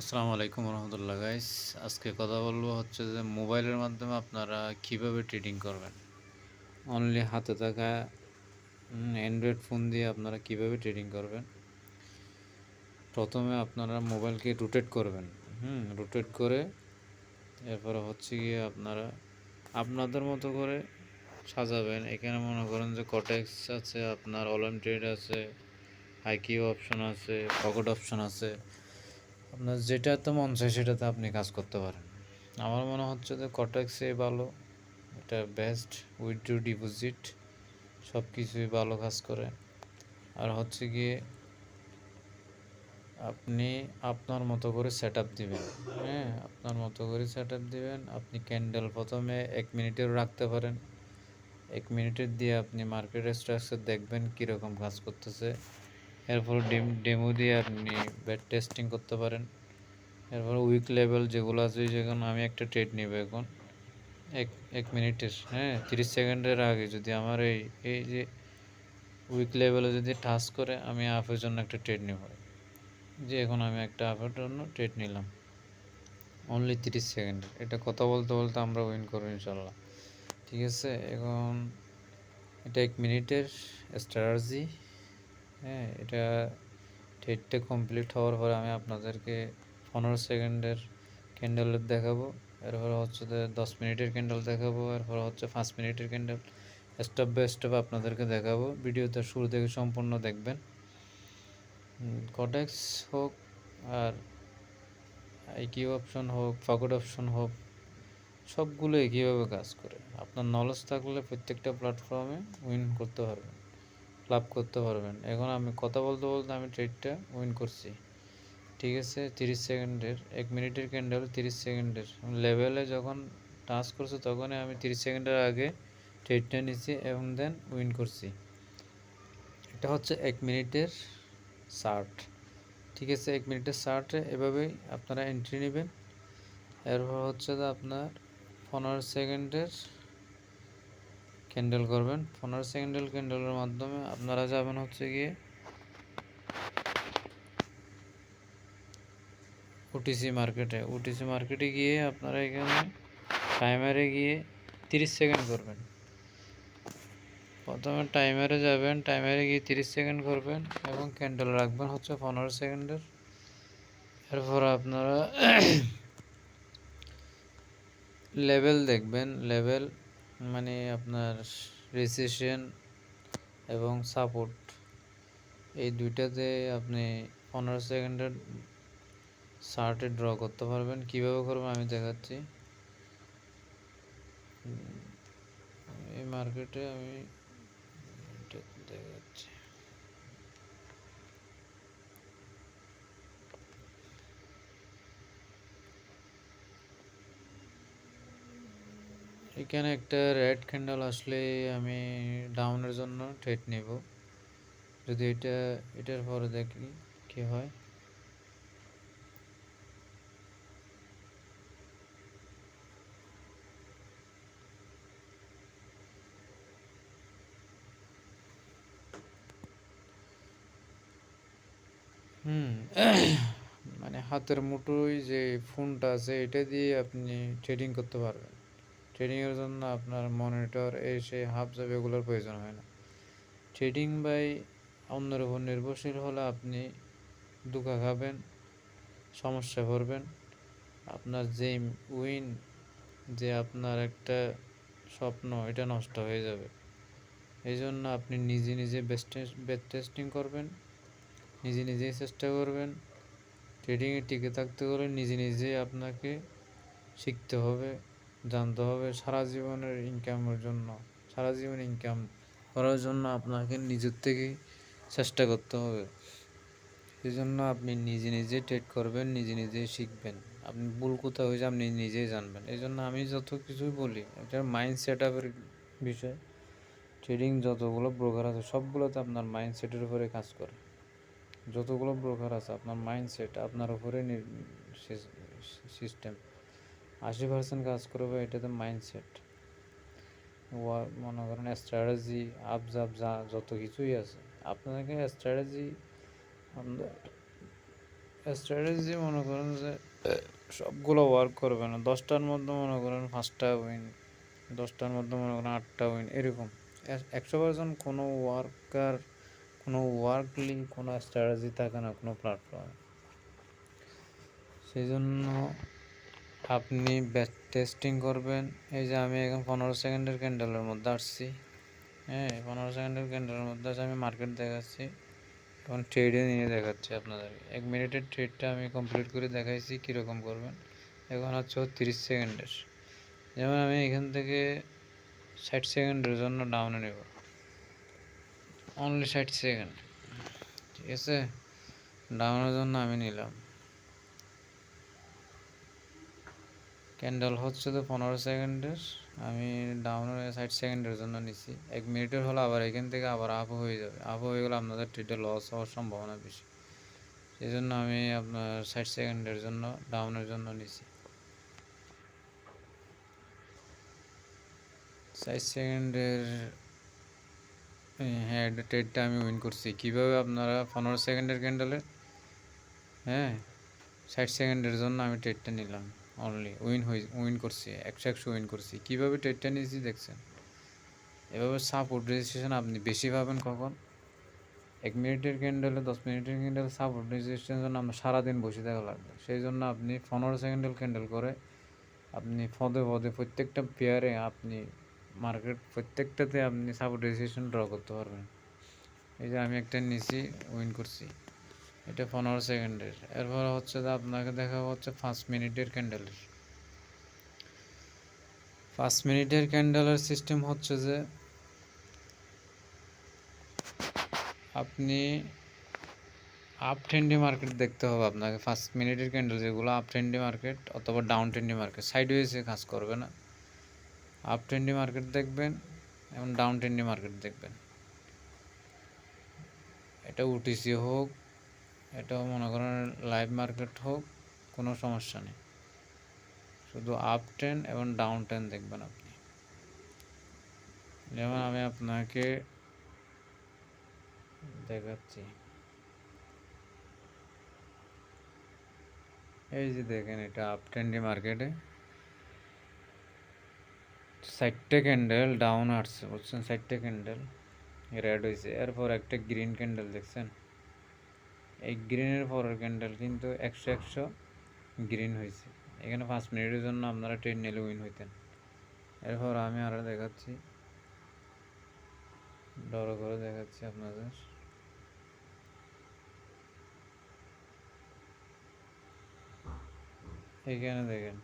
আসসালামু আলাইকুম রহমতুল্লাহ গাইস আজকে কথা বলব হচ্ছে যে মোবাইলের মাধ্যমে আপনারা কীভাবে ট্রেডিং করবেন? অনলি হাতে থাকা অ্যান্ড্রয়েড ফোন দিয়ে আপনারা কীভাবে ট্রেডিং করবেন? প্রথমে আপনারা মোবাইলকে রোটেট করবেন। হুম রোটেট করে এরপরে হচ্ছে গিয়ে আপনারা আপনাদের মতো করে সাজাবেন। এখানে মনে করেন যে কটেক্স আছে, আপনার অলাম ট্রেড আছে আইকিউ অপশন আছে পকেট অপশন আছে। আপনার যেটাতে মন চায় সেটাতে আপনি কাজ করতে পারেন। আমার মনে হচ্ছে যে কটেক্সে ভালো, এটা বেস্ট উইথড্রো ডিপোজিট সব কিছুই ভালো কাজ করে। আর হচ্ছে গিয়ে আপনি আপনার মতো করে সেট আপ দিবেন। হ্যাঁ আপনার মতো করে সেট আপ দিবেন, আপনি ক্যান্ডেল প্রথমে এক মিনিটেরও রাখতে পারেন। এক মিনিটের দিয়ে আপনি মার্কেট স্ট্রাকচার দেখবেন কীরকম কাজ করতেছে। এরপর ডিম ডেমো দিয়ে আপনি ব্যাট টেস্টিং করতে পারেন। এরপর উইক লেভেল যেগুলো আছে যেখানে আমি একটা ট্রেড নেব এখন। এক এক মিনিটের হ্যাঁ তিরিশ সেকেন্ডের আগে যদি আমার এই এই যে উইক লেভেলে যদি টাচ করে, আমি হাফের জন্য একটা ট্রেড নেব। যে এখন আমি একটা হাফের জন্য ট্রেড নিলাম। অনলি তিরিশ সেকেন্ড, এটা কথা বলতে বলতে আমরা উইন করব ইনশাল্লাহ। ঠিক আছে, এখন এটা এক মিনিটের স্ট্র্যাটাজি হ্যাঁ এটা ট্রেডটা কমপ্লিট হওয়ার পরে আমি আপনাদেরকে পনেরো সেকেন্ডের ক্যান্ডেলের দেখাবো। এরপর হচ্ছে দশ মিনিটের ক্যান্ডেল দেখাবো, এরপর হচ্ছে পাঁচ মিনিটের ক্যান্ডেল স্টেপ বাই স্টেপ আপনাদেরকে দেখাবো। ভিডিওতে শুরু থেকে সম্পূর্ণ দেখবেন। কটেক্স হোক আর আইকিউ অপশন হোক ফকেট অপশন হোক, সবগুলো একইভাবে কাজ করে। আপনার নলেজ থাকলে প্রত্যেকটা প্ল্যাটফর্মে উইন করতে পারবেন। লাভ করতে পারবেন। এখন আমি কথা বলতে বলতে আমি ট্রেডটা উইন করছি। ঠিক আছে? তিরিশ সেকেন্ডের, এক মিনিটের ক্যান্ডেল তিরিশ সেকেন্ডের। লেভেলে যখন টাচ করছে তখনই আমি তিরিশ সেকেন্ডের আগে ট্রেডটা নিচ্ছি এবং দেন উইন করছি। এটা হচ্ছে এক মিনিটের শার্ট ঠিক আছে? এক মিনিটের শার্টে এভাবেই আপনারা এন্ট্রি নেবেন। এরপর হচ্ছে আপনার পনেরো সেকেন্ডের ক্যান্ডেল করবেন। পনেরো সেকেন্ডের ক্যান্ডেলের মাধ্যমে আপনারা যাবেন হচ্ছে গিয়ে ওটিসি মার্কেটে ওটিসি মার্কেটে গিয়ে আপনারা এখানে টাইমারে গিয়ে তিরিশ সেকেন্ড করবেন। প্রথমে টাইমারে যাবেন টাইমারে গিয়ে তিরিশ সেকেন্ড করবেন এবং ক্যান্ডেল রাখবেন হচ্ছে পনেরো সেকেন্ডের এরপর আপনারা লেভেল দেখবেন। লেভেল মানে আপনার রেসেশন এবং সাপোর্ট এই দুইটাতে আপনি পনেরো সেকেন্ডের শার্টে ড্র করতে পারবেন। কীভাবে করবেন আমি দেখাচ্ছি। এই মার্কেটে আমি দেখাচ্ছি। এখানে একটা রেড ক্যান্ডেল আসলে আমি ডাউনের জন্য ট্রেড নেব। যদি এটা, এটার পরে দেখি কি হয়। হুম মানে হাতের মুঠোয় যে ফোনটা আছে, এটা দিয়ে আপনি ট্রেডিং করতে পারবেন। ট্রেডিংয়ের জন্য আপনার মনিটর এসে হাফ জাব এগুলোর প্রয়োজন হয় না। ট্রেডিং বাই অন্যের উপর নির্ভরশীল হলে আপনি দুঃখা খাবেন সমস্যা পড়বেন। আপনার যে উইন যে আপনার একটা স্বপ্ন, এটা নষ্ট হয়ে যাবে। এই জন্য আপনি নিজে নিজে বেস্ট বেস্ট টেস্টিং করবেন, নিজে নিজেই চেষ্টা করবেন। ট্রেডিংয়ে টিকে থাকতে হলে নিজে নিজেই আপনাকে শিখতে হবে। জানতে হবে সারা জীবনের ইনকামের জন্য, সারা জীবন ইনকাম করার জন্য আপনাকে নিজের থেকেই চেষ্টা করতে হবে। সেই জন্য আপনি নিজে নিজে ট্রেড করবেন, নিজে নিজেই শিখবেন। আপনি ভুল কোথাও হয়েছে, আপনি নিজেই জানবেন। এই জন্য আমি যত কিছুই বলি, এটা মাইন্ড সেট আপের বিষয়। ট্রেডিং যতগুলো ব্রোকার আছে, সবগুলোতে আপনার মাইন্ড সেটের উপরে কাজ করে। যতগুলো ব্রোকার আছে, আপনার মাইন্ডসেট আপনার উপরে সিস্টেম আশি পার্সেন্ট কাজ করবে এটা তো মাইন্ডসেট মনে করেন স্ট্র্যাটেজি আপ জাপ যা, যত কিছুই আছে। আপনাকে স্ট্র্যাটেজি স্ট্র্যাটেজি মনে করেন যে, সবগুলো ওয়ার্ক করবে না। দশটার মধ্যে মনে করেন পাঁচটা উইন দশটার মধ্যে মনে করেন আটটা উইন এরকম। একশো পার্সেন্ট কোনো ওয়ার্কার কোনো ওয়ার্ক লিঙ্ক কোনো স্ট্র্যাটেজি থাকে না, কোনো প্ল্যাটফর্মে সেই জন্য আপনি টেস্টিং করবেন। এই যে আমি এখন পনেরো সেকেন্ডের ক্যান্ডেলের মধ্যে আসছি। হ্যাঁ পনেরো সেকেন্ডের ক্যান্ডেলের মধ্যে আছে আমি মার্কেট দেখাচ্ছি। এখন ট্রেডে নিয়ে দেখাচ্ছি আপনাদেরকে। এক মিনিটের ট্রেডটা আমি কমপ্লিট করে দেখাইছি, কীরকম করবেন। এখন হচ্ছে তিরিশ সেকেন্ডের। যেমন আমি এখান থেকে ষাট সেকেন্ডের জন্য ডাউনে নেব। অনলি ষাট সেকেন্ড। ঠিক আছে? ডাউনের জন্য আমি নিলাম। ক্যান্ডেল হচ্ছে তো পনেরো সেকেন্ডের আমি ডাউনের ষাট সেকেন্ডের জন্য নিছি। এক মিনিটের হলে আবার এখান থেকে আবার আপ হয়ে যাবে। আপ হয়ে গেলে আপনাদের ট্রেডে লস হওয়ার সম্ভাবনা বেশি। সেই জন্য আমি আপনার ষাট সেকেন্ডের জন্য ডাউনের জন্য নিছি। ষাট সেকেন্ডের হ্যাঁ ট্রেডটা আমি উইন করছি। কীভাবে আপনারা পনেরো সেকেন্ডের ক্যান্ডেলে হ্যাঁ ষাট সেকেন্ডের জন্য আমি ট্রেডটা নিলাম। অনলি উইন হয়ে উইন করছি, একশো একশো উইন করছি। কীভাবে ট্রেডটা নিয়েছি দেখছেন? এভাবে সাপোর্ট রেজিস্ট্রেশন আপনি বেশি পাবেন কখন? এক মিনিটের ক্যান্ডেলে দশ মিনিটের ক্যান্ডেল সাপোর্ট রেজিস্ট্রেশনের জন্য আপনার সারাদিন বসে থাকা লাগবে। সেই জন্য আপনি পনেরো সেকেন্ডেল ক্যান্ডেল করে আপনি পদে পদে প্রত্যেকটা পেয়ারে আপনি মার্কেট প্রত্যেকটাতে আপনি সাপোর্ট রেজিস্ট্রেশন ড্র করতে পারবেন। এই যে আমি একটা নিছি উইন করছি। এটা পনেরো সেকেন্ডের। এরপর হচ্ছে যে আপনাকে দেখা হচ্ছে পাঁচ মিনিটের ক্যান্ডেলের। পাঁচ মিনিটের ক্যান্ডেলের সিস্টেম হচ্ছে যে আপনি আপ ট্রেন্ডি মার্কেট দেখতে হবে আপনাকে। ফার্স্ট মিনিটের ক্যান্ডেল যেগুলো আপ ট্রেন্ডি মার্কেট অথবা ডাউন ট্রেন্ডি মার্কেট সাইড ওয়েসে কাজ করবে না। আপ ট্রেন্ডি মার্কেট দেখবেন এবং ডাউন ট্রেন্ডি মার্কেট দেখবেন। এটা উটিসি হোক এটাও মনে করেন লাইভ মার্কেট হোক, কোনো সমস্যা নেই। শুধু আপ ট্রেন এবং ডাউন ট্রেন দেখবেন আপনি। যেমন আমি আপনাকে দেখাচ্ছি। এই যে দেখেন এটা আপ ট্রেন্ডি মার্কেটে সাইডটা ক্যান্ডেল ডাউন আসছে, বুঝছেন? সাইডটা ক্যান্ডেল রেড হয়েছে এরপর একটা গ্রিন ক্যান্ডেল দেখছেন? এই গ্রিনের পরের ক্যান্ডেল কিন্তু একশো একশো গ্রিন হয়েছে। এখানে পাঁচ মিনিটের জন্য আপনারা ট্রেন নিলে উইন হইতেন। এরপর আমি আরও দেখাচ্ছি। ডর করে দেখাচ্ছি আপনাদের। এখানে দেখেন,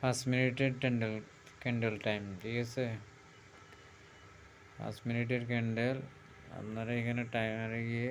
পাঁচ মিনিটের ক্যান্ডেল ক্যান্ডেল টাইম ঠিক আছে? পাঁচ মিনিটের ক্যান্ডেল আপনারা এখানে টাইমারে গিয়ে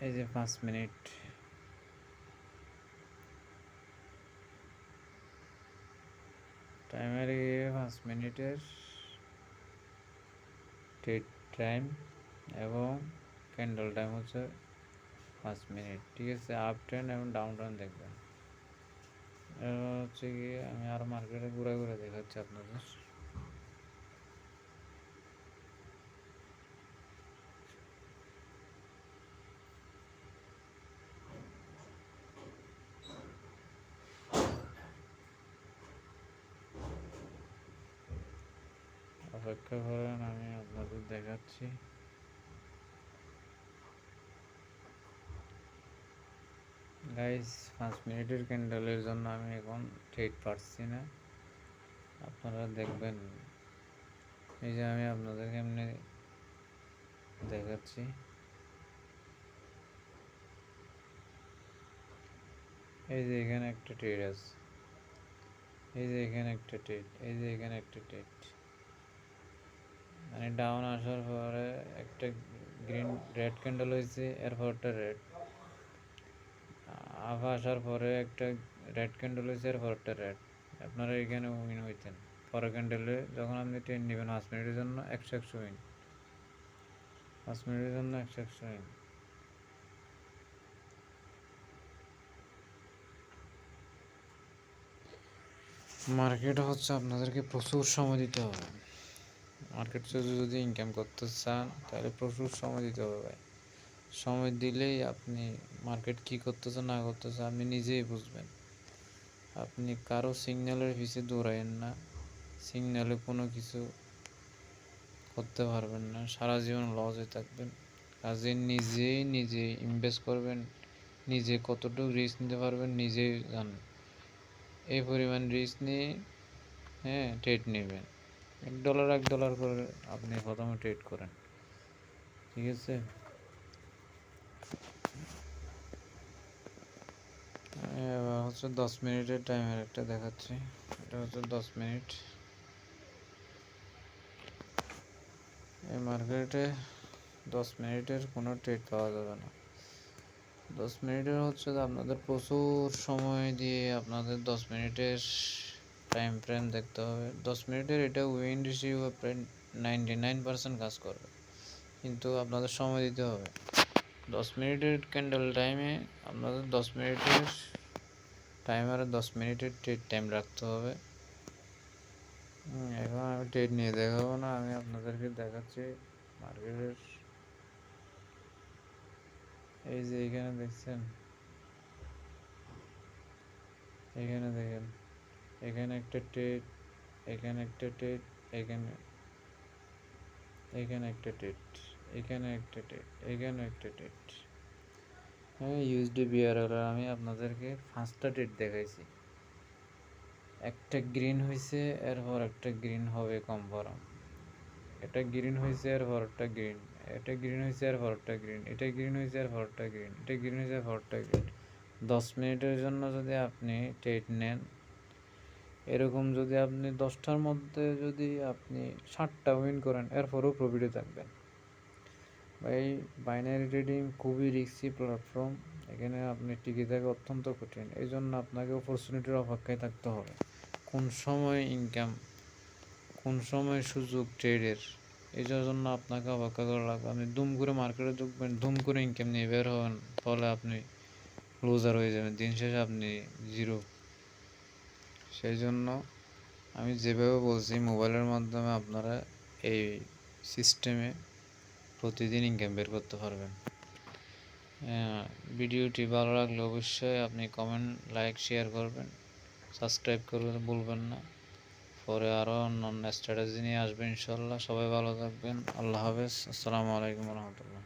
এই যে পাঁচ মিনিট। টাইমারে পাঁচ মিনিটের টেট টাইম এবং ক্যান্ডেল টাইম হচ্ছে পাঁচ মিনিট। ঠিক আছে আপ ট্রেন এবং ডাউন ট্রেন দেখবেন। হচ্ছে কি আমি আর মার্কেটে ঘুরে ঘুরে দেখাচ্ছি আপনাদের। অপেক্ষা করেন, আমি আপনাদের দেখাচ্ছি। গাইস পাঁচ মিনিটের ক্যান্ডেলের জন্য আমি এখন ট্রেড পারছি না। আপনারা দেখবেন। এই যে আমি আপনাদেরকে এমনি দেখাচ্ছি। এই যে এখানে একটা ট্রেড আছে। এই যে এখানে একটা ট্রেড এই যে এখানে একটা ট্রেড মানে ডাউন আসার পরে একটা গ্রিন রেড ক্যান্ডেল হয়েছে এরপরটা রেড আভা আসার পরে একটা রেড ক্যান্ডেল হয়েছে এরপরটা রেড আপনারা এখানে উইন হইতেন। পরের ক্যান্ডেলে যখন আপনি ট্রেন নেবেন, পাঁচ মিনিটের জন্য একশো একশো উইন পাঁচ মিনিটের জন্য একশো একশো উইন মার্কেট হচ্ছে আপনাদেরকে প্রচুর সময় দিতে হবে। মার্কেট চুজে যদি ইনকাম করতে চান, তাহলে প্রচুর সময় দিতে হবে ভাই। সময় দিলেই আপনি মার্কেট কি করতেছে না করতেছে আপনি নিজেই বুঝবেন। আপনি কারও সিগন্যালের পিছিয়ে দৌড়াইন না। সিগন্যালে কোনো কিছু করতে পারবেন না। সারা জীবন লস হয়ে থাকবেন। কাজে নিজেই নিজে ইনভেস্ট করবেন। নিজে কতটুকু রিস্ক নিতে পারবেন নিজেই জানেন। এই পরিমাণ রিস্ক নিয়ে হ্যাঁ ট্রেড নেবেন। এক ডলার এক ডলার করে আপনি প্রথমে ট্রেড করেন। ঠিক আছে? হচ্ছে দশ মিনিটের টাইমের একটা দেখাচ্ছি। এটা হচ্ছে দশ মিনিট। এই মার্কেটে দশ মিনিটের কোনো ট্রেড পাওয়া যাবে না। দশ মিনিটের হচ্ছে আপনাদের প্রচুর সময় দিয়ে আপনাদের দশ মিনিটের টাইম ফ্রেম দেখতে হবে। দশ মিনিটের এটা উইন রিসিভ প্রায় নাইনটি নাইন পার্সেন্ট কাজ করবে। কিন্তু আপনাদের সময় দিতে হবে। দশ মিনিটের ক্যান্ডেল টাইমে আপনাদের দশ মিনিটের টাইমারে দশ মিনিটের ট্রেড টাইম রাখতে হবে। এখন আমি ট্রেড নিয়ে দেখাবো না, আমি আপনাদেরকে দেখাচ্ছি মার্কেটের এই যে এখানে দেখছেন? এখানে দেখেন। এখানে একটা ট্রেড এখানে একটা ট্রেড এখানে এখানে একটা ট্রেড এখানে একটা ট্রেড এখানে একটা ট্রেড হ্যাঁ ইউএসডি বিআরএল আমি আপনাদেরকে পাঁচটা ট্রেড দেখাইছি। একটা গ্রিন হয়েছে এরপর একটা গ্রিন হবে কনফার্ম এটা গ্রিন হয়েছে আর পরটা গ্রিন এটা গ্রিন হয়েছে আর পরটা গ্রিন এটা গ্রিন হয়েছে আর পরটা গ্রিন এটা গ্রিন হয়েছে আর পরটা গ্রিন দশ মিনিটের জন্য যদি আপনি ট্রেড নেন এরকম যদি আপনি দশটার মধ্যে যদি আপনি ষাটটা উইন করেন, এরপরেও প্রফিটে থাকবেন। ভাই বাইনারি ট্রেডিং খুবই রিস্কি প্ল্যাটফর্ম এখানে আপনি টিকে থাকা অত্যন্ত কঠিন। এই জন্য আপনাকে অপরচুনিটির অপেক্ষায় থাকতে হবে। কোন সময় ইনকাম কোন সময় সুযোগ ট্রেডের এই জন্য আপনাকে অপেক্ষা করা লাগবে। আপনি দুম করে মার্কেটে ঢুকবেন, দুম করে ইনকাম নিয়ে বের হবেন, ফলে আপনি লুজার হয়ে যাবেন। দিন শেষে আপনি জিরো সেই জন্য আমি যেভাবে বলছি, মোবাইলের মাধ্যমে আপনারা এই সিস্টেমে প্রতিদিন ইনকাম বের করতে পারবেন। ভিডিওটি ভালো লাগলে অবশ্যই আপনি কমেন্ট লাইক শেয়ার করবেন। সাবস্ক্রাইব করবেন, ভুলবেন না। পরে আরও অন্যান্য স্ট্র্যাটেজি নিয়ে আসবেন ইনশাল্লাহ। সবাই ভালো থাকবেন। আল্লাহ হাফেজ। আসসালামু আলাইকুম রহমতুল্লাহ।